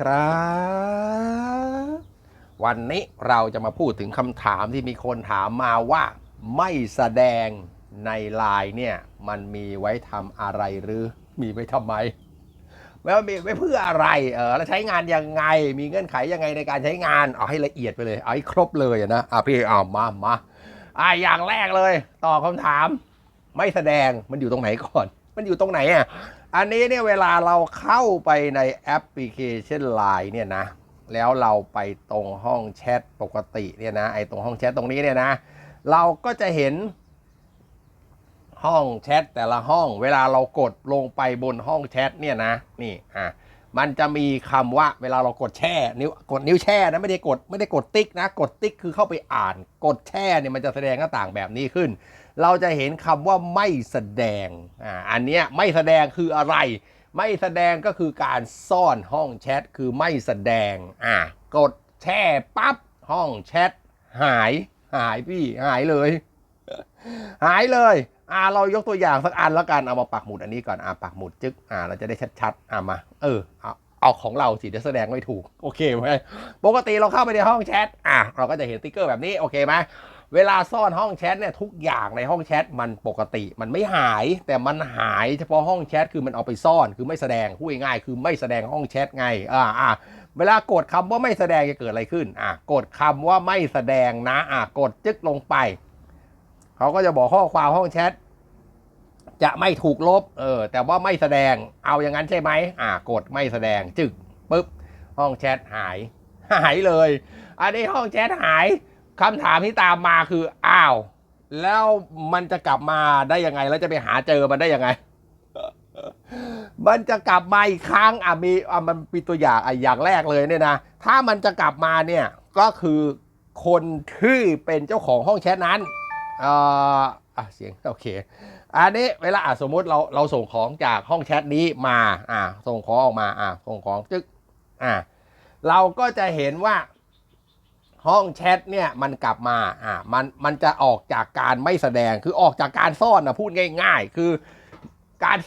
ครับวันนี้เราจะมาพูดถึงคำถามที่มีคนถามมาว่าไม่แสดงในไลน์เนี่ย มันมีไว้ทำอะไรหรือ มีไว้ทำไมแล้วมีไว้เพื่ออะไรเออแล้วใช้งานยังไง มีเงื่อนไขยังไงในการใช้งานเอาให้ละเอียดไปเลยเอาให้ครบเลยนะอะพี่เอามามาอะอย่างแรกเลยตอบคำถาม ไม่แสดงมันอยู่ตรงไหนก่อน มันอยู่ตรงไหนอะ อันนี้เนี่ยเวลาเราเข้าไปในแอปพลิเคชัน Line เนี่ยนะ แล้วเราไปตรงห้องแชทปกติเนี่ยนะไอตรงห้องแชทตรงนี้เนี่ยนะ เราก็จะเห็นห้องแชทแต่ละห้อง เวลาเรากดลงไปบนห้องแชทเนี่ยนะนี่อะ มันจะมีคำว่าเวลาเรากดแช่นิ้วกดนิ้วแช่นะไม่ได้กดไม่ได้กดติ๊กนะ กดติ๊กคือเข้าไปอ่านกดแช่เนี่ยมันจะแสดงหน้าต่างแบบนี้ขึ้น เราจะเห็นคำว่าไม่แสดงอ่าอันเนี้ยไม่แสดงคืออะไร ไม่แสดงก็คือการซ่อนห้องแชทคือไม่แสดงอ่ากดแช่ปั๊บห้องแชทหายหายพี่หายเลย หายเลย อ่าเรายกตัวอย่างสักอันแล้วกันเอามาปักหมุดอันนี้ก่อนอ่าปักหมุดจึ๊กอ่าเราจะได้ชัดๆอ่ามาเออเอาเอาของเราสิเดี๋ยวแสดงไม่ถูกโอเคไหมปกติเราเข้าไปในห้องแชทอะเราก็จะเห็นติ๊กเกอร์แบบนี้โอเคไหมเวลาซ่อนห้องแชทเนี่ยทุกอย่างในห้องแชทมันปกติมันไม่หาย แต่มันหายเฉพาะห้องแชทคือมันเอาไปซ่อนคือไม่แสดงพูดง่ายคือไม่แสดงห้องแชทไงอ่าอ่าเวลากดคำว่าไม่แสดงจะเกิดอะไรขึ้นอะกดคำว่าไม่แสดงนะอะกดจึ๊กลงไป เขาก็จะบอกข้อความห้องแชทจะไม่ถูกลบ เออ แต่ว่าไม่แสดง เอาอย่างนั้นใช่ไหม อะกดไม่แสดง จึ๊กปุ๊บ ห้องแชทหาย หายเลย อันนี้ห้องแชทหายคำถามที่ตามมาคือ อ้าว แล้วมันจะกลับมาได้ยังไง แล้วจะไปหาเจอมันได้ยังไง มันจะกลับมาอีกครั้ง อะมี อะมันมีตัวอย่างอะอย่างแรกเลยเนี่ยนะ ถ้ามันจะกลับมาเนี่ย ก็คือคนที่เป็นเจ้าของห้องแชทนั้น อ่ออะเสียงโอเค อันนี้เวลาอะสมมุติเราเราส่งของจากห้องแชทนี้มาอะส่งของออกมาอะส่งของจึ๊กอะเราก็จะเห็นว่าห้องแชทเนี่ยมันกลับมาอ่ามันมันจะออกจากการไม่แสดงคือออกจากการซ่อนนะพูดง่าย ๆ คือการ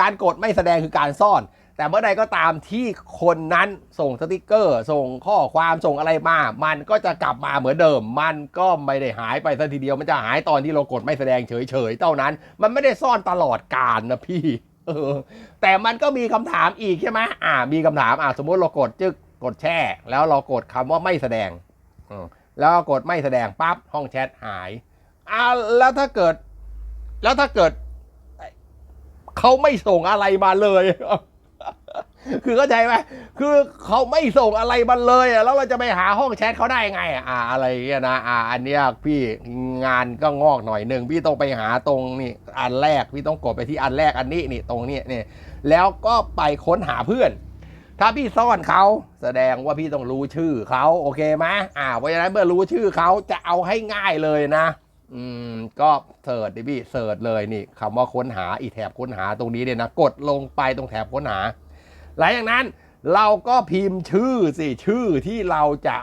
การกดไม่แสดงคือการซ่อน แต่เมื่อใดก็ตามที่คนนั้นส่งสติกเกอร์ ส่งข้อความส่งอะไรมา มันก็จะกลับมาเหมือนเดิม มันก็ไม่ได้หายไปสัทีเดียว มันจะหายตอนที่เรากดไม่แสดงเฉยๆ เท่านั้น มันไม่ได้ซ่อนตลอดกาลนะพี่เออแต่มันก็มีคำถามอีกใช่ไหมอ่า มีคำถามอ่าสมมติเรากดจึกกดแช่ แล้วเรากดคำว่าไม่แสดงอืแล้วก็กดไม่แสดงปั๊บห้องแชทหายอ่าแล้วถ้าเกิด แล้วถ้าเกิดเขาไม่ส่งอะไรมาเลย คือเข้าใจไหมคือเขาไม่ส่งอะไรมาเลยอะแล้วเราจะไปหาห้องแชทเขาได้ไงอะอ่าอะไรเงี้ยนะอ่าอันเนี้ยพี่งานก็งอกหน่อยหนึ่งพี่ต้องไปหาตรงนี่อันแรกพี่ต้องกดไปที่อันแรกอันนี้นี่ตรงนี้นี่แล้วก็ไปค้นหาเพื่อน ถ้าพี่ซ่อนเขาแสดงว่าพี่ต้องรู้ชื่อเขาโอเคไหมอ่าเพราะฉะนั้นเมื่อรู้ชื่อเขาจะเอาให้ง่ายเลยนะอืมก็เสิร์ชดิพี่เสิร์ชเลยนี่คำว่าค้นหาอีแถบค้นหาตรงนี้เนี่ยนะกดลงไปตรงแถบค้นหา หลังจากนั้นเราก็พิมพ์ชื่อสิชื่อที่เราจะ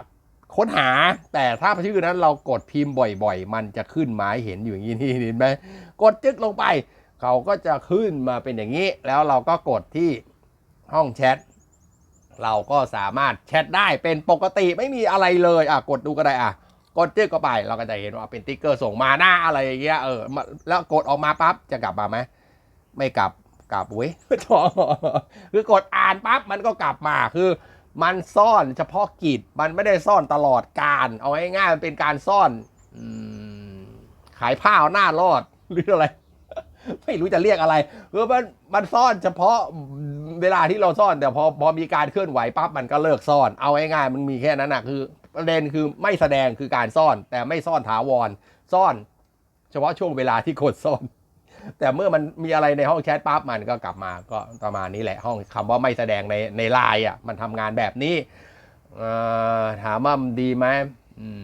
ค้นหา แต่ถ้าชื่อนั้นเรากดพิมพ์บ่อยๆ มันจะขึ้นหมาให้เห็นอยู่อย่างนี้นี่เห็นไหมกดจึ๊กลงไป เขาก็จะขึ้นมาเป็นอย่างนี้ แล้วเราก็กดที่ห้องแชทเราก็สามารถแชทได้เป็นปกติไม่มีอะไรเลยอะกดดูก็ได้อะกดจึ๊กเข้าไป เราก็จะเห็นว่าเป็นติ๊กเกอร์ส่งมาหน้าอะไรอย่างเงี้ยเออแล้วกดออกมาปั๊บจะกลับมาไหมไม่กลับ กลับเว้ยคือกดอ่านปั๊บมันก็กลับมาคือ มันซ่อนเฉพาะกิจมันไม่ได้ซ่อนตลอดการเอาง่ายๆมันเป็นการซ่อนอขายผ้าเอาหน้ารอดหรืออะไร ไม่รู้จะเรียกอะไรคือมันมันซ่อนเฉพาะเวลาที่เราซ่อนแต่พอพอมีการเคลื่อนไหวปั๊บมันก็เลิกซ่อน เอาง่ายๆมันมีแค่นั้นนะคือประเด็นคือไม่แสดงคือการซ่อน แต่ไม่ซ่อนถาวรซ่อน เฉพาะช่วงเวลาที่กดซ่อน แต่เมื่อมันมีอะไรในห้องแชทปั๊บมันก็กลับมาก็ประมาณนี้แหละห้องคำว่าไม่แสดงในในไลน์อะมันทำงานแบบนี้ถามว่ามันดีไหม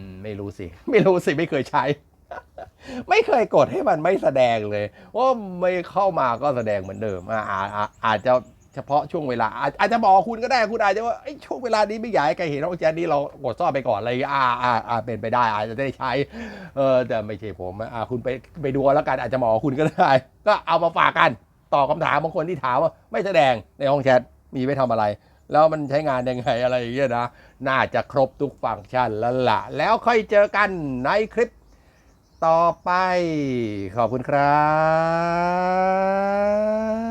มไม่รู้สิ ไม่รู้สิไม่เคยใช้ ไม่เคยกดให้มันไม่แสดงเลยว่าไม่เข้ามาก็แสดงเหมือนเดิมอาอาอาจจะ เฉพาะช่วงเวลา อาจจะบอกคุณก็ได้คุณอาจจะว่าช่วงเวลานี้ไม่อยากให้ใครเห็นห้องแชทนี้เรากดซ่อนไปก่อนอะไรอ่างเลยอ่าอ่าอาเป็นไปได้ อาจจะได้ใช้เออแต่ไม่ใช่ผมอ่าคุณไปไปดูแล้วกันอาจจะบอกคุณก็ได้ ก็เอามาฝากกันตอบคำถามบางคนที่ถามว่าไม่แสดงในห้องแชทมีไว้ทำอะไร แล้วมันใช้งานยังไงอะไรอย่างเงี้ยนะน่าจะครบทุกฟังก์ชันแล้วล่ะแล้วค่อยเจอกันในคลิปต่อไป ขอบคุณครับ